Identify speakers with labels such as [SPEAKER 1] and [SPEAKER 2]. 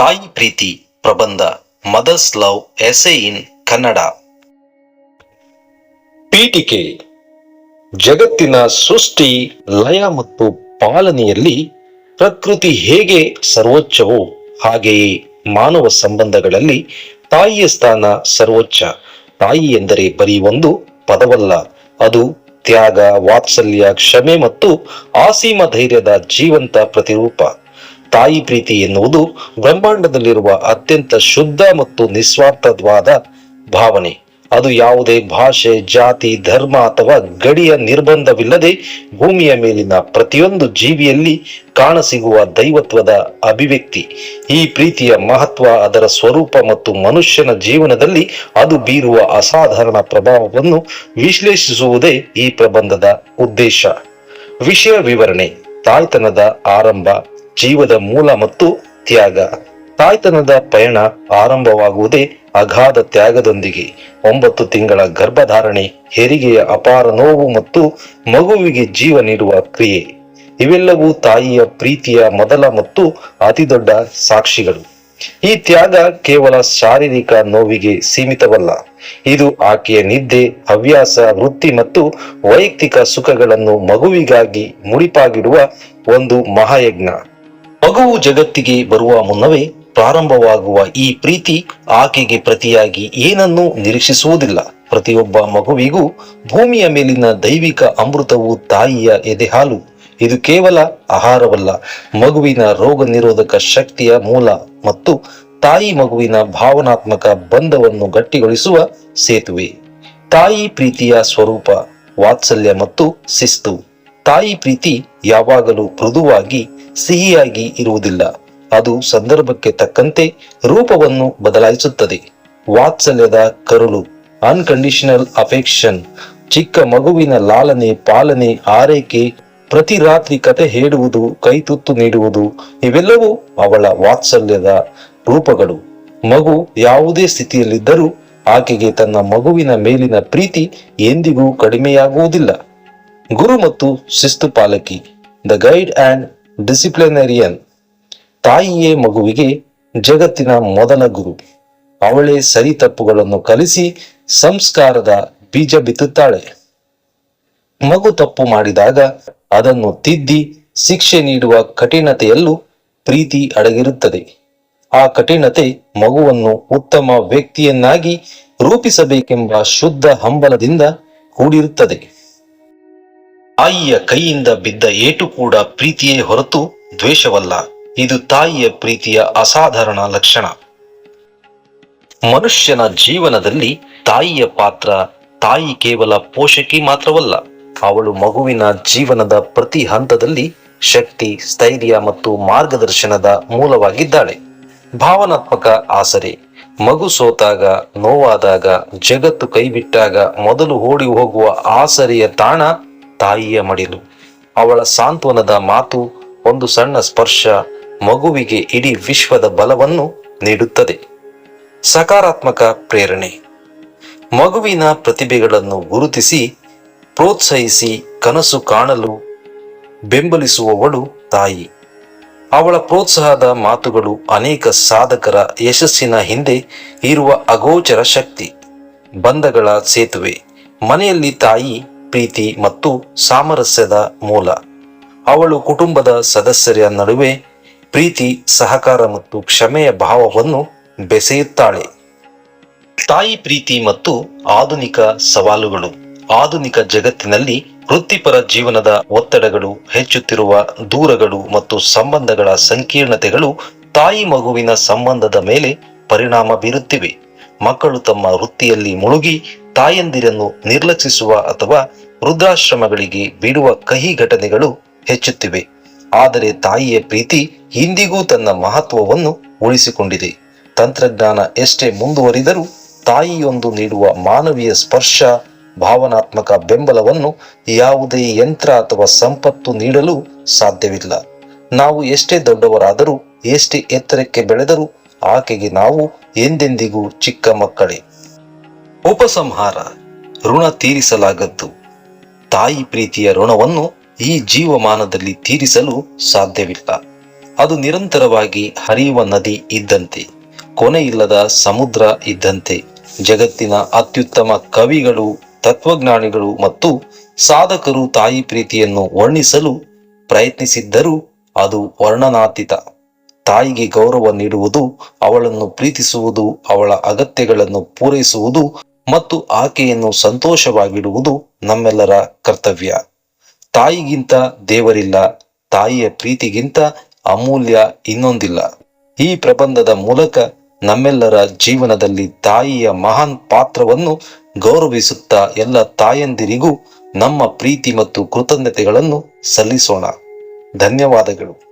[SPEAKER 1] ತಾಯಿ ಪ್ರೀತಿ ಪ್ರಬಂಧ, mother's love essay in Kannada. ಪೀಠಿಕೆ, ಜಗತ್ತಿನ ಸೃಷ್ಟಿ, ಲಯ ಮತ್ತು ಪಾಲನೆಯಲ್ಲಿ ಪ್ರಕೃತಿ ಹೇಗೆ ಸರ್ವೋಚ್ಚವೋ ಹಾಗೆಯೇ ಮಾನವ ಸಂಬಂಧಗಳಲ್ಲಿ ತಾಯಿಯ ಸ್ಥಾನ ಸರ್ವೋಚ್ಚ. ತಾಯಿ ಎಂದರೆ ಬರೀ ಒಂದು ಪದವಲ್ಲ. ಅದು ತ್ಯಾಗ, ವಾತ್ಸಲ್ಯ, ಕ್ಷಮೆ ಮತ್ತು ಆಸೀಮ ಧೈರ್ಯದ ಜೀವಂತ ಪ್ರತಿರೂಪ. ತಾಯಿ ಪ್ರೀತಿ ಎನ್ನುವುದು ಬ್ರಹ್ಮಾಂಡದಲ್ಲಿರುವ ಅತ್ಯಂತ ಶುದ್ಧ ಮತ್ತು ನಿಸ್ವಾರ್ಥವಾದ ಭಾವನೆ. ಅದು ಯಾವುದೇ ಭಾಷೆ, ಜಾತಿ, ಧರ್ಮ ಅಥವಾ ಗಡಿಯ ನಿರ್ಬಂಧವಿಲ್ಲದೆ ಭೂಮಿಯ ಮೇಲಿನ ಪ್ರತಿಯೊಂದು ಜೀವಿಯಲ್ಲಿ ಕಾಣಸಿಗುವ ದೈವತ್ವದ ಅಭಿವ್ಯಕ್ತಿ. ಈ ಪ್ರೀತಿಯ ಮಹತ್ವ ಅದರ ಸ್ವರೂಪ ಮತ್ತು ಮನುಷ್ಯನ ಜೀವನದಲ್ಲಿ ಅದು ಬೀರುವ ಅಸಾಧಾರಣ ಪ್ರಭಾವವನ್ನು ವಿಶ್ಲೇಷಿಸುವುದೇ ಈ ಪ್ರಬಂಧದ ಉದ್ದೇಶ. ವಿಷಯ ವಿವರಣೆ, ತಾಯ್ತನದ ಆರಂಭ. ಜೀವದ ಮೂಲ ಮತ್ತು ತ್ಯಾಗ. ತಾಯ್ತನದ ಪಯಣ ಆರಂಭವಾಗುವುದೇ ಅಗಾಧ ತ್ಯಾಗದೊಂದಿಗೆ. ಒಂಬತ್ತು ತಿಂಗಳ ಗರ್ಭಧಾರಣೆ, ಹೆರಿಗೆಯ ಅಪಾರ ನೋವು ಮತ್ತು ಮಗುವಿಗೆ ಜೀವ ನೀಡುವ ಕ್ರಿಯೆ. ಇವೆಲ್ಲವೂ ತಾಯಿಯ ಪ್ರೀತಿಯ ಮೊದಲ ಮತ್ತು ಅತಿದೊಡ್ಡ ಸಾಕ್ಷಿಗಳು. ಈ ತ್ಯಾಗ ಕೇವಲ ಶಾರೀರಿಕ ನೋವಿಗೆ ಸೀಮಿತವಲ್ಲ. ಇದು ಆಕೆಯ ನಿದ್ದೆ, ಹವ್ಯಾಸ, ವೃತ್ತಿ ಮತ್ತು ವೈಯಕ್ತಿಕ ಸುಖಗಳನ್ನು ಮಗುವಿಗಾಗಿ ಮುಡಿಪಾಗಿಡುವ ಒಂದು ಮಹಾಯಜ್ಞ. ಮಗುವು ಜಗತ್ತಿಗೆ ಬರುವ ಮುನ್ನವೇ ಪ್ರಾರಂಭವಾಗುವ ಈ ಪ್ರೀತಿ ಆಕೆಗೆ ಪ್ರತಿಯಾಗಿ ಏನನ್ನೂ ನಿರೀಕ್ಷಿಸುವುದಿಲ್ಲ. ಪ್ರತಿಯೊಬ್ಬ ಮಗುವಿಗೂ ಭೂಮಿಯ ಮೇಲಿನ ದೈವಿಕ ಅಮೃತವು ತಾಯಿಯ ಎದೆಹಾಲು. ಇದು ಕೇವಲ ಆಹಾರವಲ್ಲ, ಮಗುವಿನ ರೋಗ ನಿರೋಧಕ ಶಕ್ತಿಯ ಮೂಲ ಮತ್ತು ತಾಯಿ ಮಗುವಿನ ಭಾವನಾತ್ಮಕ ಬಂಧವನ್ನು ಗಟ್ಟಿಗೊಳಿಸುವ ಸೇತುವೆ. ತಾಯಿ ಪ್ರೀತಿಯ ಸ್ವರೂಪ, ವಾತ್ಸಲ್ಯ ಮತ್ತು ಶಿಸ್ತು. ತಾಯಿ ಪ್ರೀತಿ ಯಾವಾಗಲೂ ಮೃದುವಾಗಿ ಸಿಹಿಯಾಗಿ ಇರುವುದಿಲ್ಲ. ಅದು ಸಂದರ್ಭಕ್ಕೆ ತಕ್ಕಂತೆ ರೂಪವನ್ನು ಬದಲಾಯಿಸುತ್ತದೆ. ವಾತ್ಸಲ್ಯದ ಕರುಳು ಅನ್ಕಂಡೀಷನಲ್ ಅಫೆಕ್ಷನ್ ಚಿಕ್ಕ ಮಗುವಿನ ಲಾಲನೆ, ಪಾಲನೆ, ಆರೈಕೆ ಪ್ರತಿ ರಾತ್ರಿ ಕತೆ ಹೇಳುವುದು, ಕೈತುತ್ತು ನೀಡುವುದು, ಇವೆಲ್ಲವೂ ಅವಳ ವಾತ್ಸಲ್ಯದ ರೂಪಗಳು. ಮಗು ಯಾವುದೇ ಸ್ಥಿತಿಯಲ್ಲಿದ್ದರೂ ಆಕೆಗೆ ತನ್ನ ಮಗುವಿನ ಮೇಲಿನ ಪ್ರೀತಿ ಎಂದಿಗೂ ಕಡಿಮೆಯಾಗುವುದಿಲ್ಲ. ಗುರು ಮತ್ತು ಶಿಸ್ತು ಪಾಲಕಿ, ದ ಗೈಡ್ ಅಂಡ್ ಡಿಸಿಪ್ಲಿನರಿಯನ್ ತಾಯಿಯೇ ಮಗುವಿಗೆ ಜಗತ್ತಿನ ಮೊದಲ ಗುರು. ಅವಳೇ ಸರಿ ತಪ್ಪುಗಳನ್ನು ಕಲಿಸಿ ಸಂಸ್ಕಾರದ ಬೀಜ ಬಿತ್ತುತ್ತಾಳೆ. ಮಗು ತಪ್ಪು ಮಾಡಿದಾಗ ಅದನ್ನು ತಿದ್ದಿ ಶಿಕ್ಷೆ ನೀಡುವ ಕಠಿಣತೆಯಲ್ಲೂ ಪ್ರೀತಿ ಅಡಗಿರುತ್ತದೆ. ಆ ಕಠಿಣತೆ ಮಗುವನ್ನು ಉತ್ತಮ ವ್ಯಕ್ತಿಯನ್ನಾಗಿ ರೂಪಿಸಬೇಕೆಂಬ ಶುದ್ಧ ಹಂಬಲದಿಂದ ಕೂಡಿರುತ್ತದೆ. ತಾಯಿಯ ಕೈಯಿಂದ ಬಿದ್ದ ಏಟು ಕೂಡ ಪ್ರೀತಿಯೇ ಹೊರತು ದ್ವೇಷವಲ್ಲ. ಇದು ತಾಯಿಯ ಪ್ರೀತಿಯ ಅಸಾಧಾರಣ ಲಕ್ಷಣ. ಮನುಷ್ಯನ ಜೀವನದಲ್ಲಿ ತಾಯಿಯ ಪಾತ್ರ ತಾಯಿ ಕೇವಲ ಪೋಷಕಿ ಮಾತ್ರವಲ್ಲ, ಅವಳು ಮಗುವಿನ ಜೀವನದ ಪ್ರತಿ ಹಂತದಲ್ಲಿ ಶಕ್ತಿ, ಸ್ಥೈರ್ಯ ಮತ್ತು ಮಾರ್ಗದರ್ಶನದ ಮೂಲವಾಗಿದ್ದಾಳೆ. ಭಾವನಾತ್ಮಕ ಆಸರೆ, ಮಗು ಸೋತಾಗ, ನೋವಾದಾಗ, ಜಗತ್ತು ಕೈಬಿಟ್ಟಾಗ ಮೊದಲು ಓಡಿ ಹೋಗುವ ಆಸರೆಯ ತಾಣ ತಾಯಿಯ ಮಡಿಲು. ಅವಳ ಸಾಂತ್ವನದ ಮಾತು ಒಂದು ಸಣ್ಣ ಸ್ಪರ್ಶ ಮಗುವಿಗೆ ಇಡೀ ವಿಶ್ವದ ಬಲವನ್ನು ನೀಡುತ್ತದೆ. ಸಕಾರಾತ್ಮಕ ಪ್ರೇರಣೆ. ಮಗುವಿನ ಪ್ರತಿಭೆಗಳನ್ನು ಗುರುತಿಸಿ, ಪ್ರೋತ್ಸಾಹಿಸಿ, ಕನಸು ಕಾಣಲು ಬೆಂಬಲಿಸುವವಳು ತಾಯಿ. ಅವಳ ಪ್ರೋತ್ಸಾಹದ ಮಾತುಗಳು ಅನೇಕ ಸಾಧಕರ ಯಶಸ್ಸಿನ ಹಿಂದೆ ಇರುವ ಅಗೋಚರ ಶಕ್ತಿ. ಬಂಧಗಳ ಸೇತುವೆ. ಮನೆಯಲ್ಲಿ ತಾಯಿ ಪ್ರೀತಿ ಮತ್ತು ಸಾಮರಸ್ಯದ ಮೂಲ. ಅವಳು ಕುಟುಂಬದ ಸದಸ್ಯರ ನಡುವೆ ಪ್ರೀತಿ, ಸಹಕಾರ ಮತ್ತು ಕ್ಷಮೆಯ ಭಾವವನ್ನು ಬೆಸೆಯುತ್ತಾಳೆ. ತಾಯಿ ಪ್ರೀತಿ ಮತ್ತು ಆಧುನಿಕ ಸವಾಲುಗಳು. ಆಧುನಿಕ ಜಗತ್ತಿನಲ್ಲಿ ವೃತ್ತಿಪರ ಜೀವನದ ಒತ್ತಡಗಳು, ಹೆಚ್ಚುತ್ತಿರುವ ದೂರಗಳು ಮತ್ತು ಸಂಬಂಧಗಳ ಸಂಕೀರ್ಣತೆಗಳು ತಾಯಿ ಮಗುವಿನ ಸಂಬಂಧದ ಮೇಲೆ ಪರಿಣಾಮ ಬೀರುತ್ತಿವೆ. ಮಕ್ಕಳು ತಮ್ಮ ವೃತ್ತಿಯಲ್ಲಿ ಮುಳುಗಿ ತಾಯಂದಿರನ್ನು ನಿರ್ಲಕ್ಷಿಸುವ ಅಥವಾ ವೃದ್ಧಾಶ್ರಮಗಳಿಗೆ ಬಿಡುವ ಕಹಿ ಘಟನೆಗಳು ಹೆಚ್ಚುತ್ತಿವೆ. ಆದರೆ ತಾಯಿಯ ಪ್ರೀತಿ ಇಂದಿಗೂ ತನ್ನ ಮಹತ್ವವನ್ನು ಉಳಿಸಿಕೊಂಡಿದೆ. ತಂತ್ರಜ್ಞಾನ ಎಷ್ಟೇ ಮುಂದುವರಿದರೂ ತಾಯಿಯೊಂದು ನೀಡುವ ಮಾನವೀಯ ಸ್ಪರ್ಶ, ಭಾವನಾತ್ಮಕ ಬೆಂಬಲವನ್ನು ಯಾವುದೇ ಯಂತ್ರ ಅಥವಾ ಸಂಪತ್ತು ನೀಡಲು ಸಾಧ್ಯವಿಲ್ಲ. ನಾವು ಎಷ್ಟೇ ದೊಡ್ಡವರಾದರೂ, ಎಷ್ಟೇ ಎತ್ತರಕ್ಕೆ ಬೆಳೆದರೂ ಆಕೆಗೆ ನಾವು ಎಂದೆಂದಿಗೂ ಚಿಕ್ಕ ಮಕ್ಕಳೇ. ಉಪಸಂಹಾರ, ಋಣ ತೀರಿಸಲಾಗದ್ದು. ತಾಯಿ ಪ್ರೀತಿಯ ಋಣವನ್ನು ಈ ಜೀವಮಾನದಲ್ಲಿ ತೀರಿಸಲು ಸಾಧ್ಯವಿಲ್ಲ. ಅದು ನಿರಂತರವಾಗಿ ಹರಿಯುವ ನದಿ ಇದ್ದಂತೆ, ಕೊನೆಯಿಲ್ಲದ ಸಮುದ್ರ ಇದ್ದಂತೆ, ಜಗತ್ತಿನ ಅತ್ಯುತ್ತಮ ಕವಿಗಳು, ತತ್ವಜ್ಞಾನಿಗಳು ಮತ್ತು ಸಾಧಕರು ತಾಯಿ ಪ್ರೀತಿಯನ್ನು ವರ್ಣಿಸಲು ಪ್ರಯತ್ನಿಸಿದ್ದರೂ ಅದು ವರ್ಣನಾತೀತ. ತಾಯಿಗೆ ಗೌರವ ನೀಡುವುದು, ಅವಳನ್ನು ಪ್ರೀತಿಸುವುದು, ಅವಳ ಅಗತ್ಯಗಳನ್ನು ಪೂರೈಸುವುದು ಮತ್ತು ಆಕೆಯನ್ನು ಸಂತೋಷವಾಗಿಡುವುದು ನಮ್ಮೆಲ್ಲರ ಕರ್ತವ್ಯ. ತಾಯಿಗಿಂತ ದೇವರಿಲ್ಲ, ತಾಯಿಯ ಪ್ರೀತಿಗಿಂತ ಅಮೂಲ್ಯ ಇನ್ನೊಂದಿಲ್ಲ. ಈ ಪ್ರಬಂಧದ ಮೂಲಕ ನಮ್ಮೆಲ್ಲರ ಜೀವನದಲ್ಲಿ ತಾಯಿಯ ಮಹಾನ್ ಪಾತ್ರವನ್ನು ಗೌರವಿಸುತ್ತಾ ಎಲ್ಲ ತಾಯಂದಿರಿಗೂ ನಮ್ಮ ಪ್ರೀತಿ ಮತ್ತು ಕೃತಜ್ಞತೆಗಳನ್ನು ಸಲ್ಲಿಸೋಣ. ಧನ್ಯವಾದಗಳು.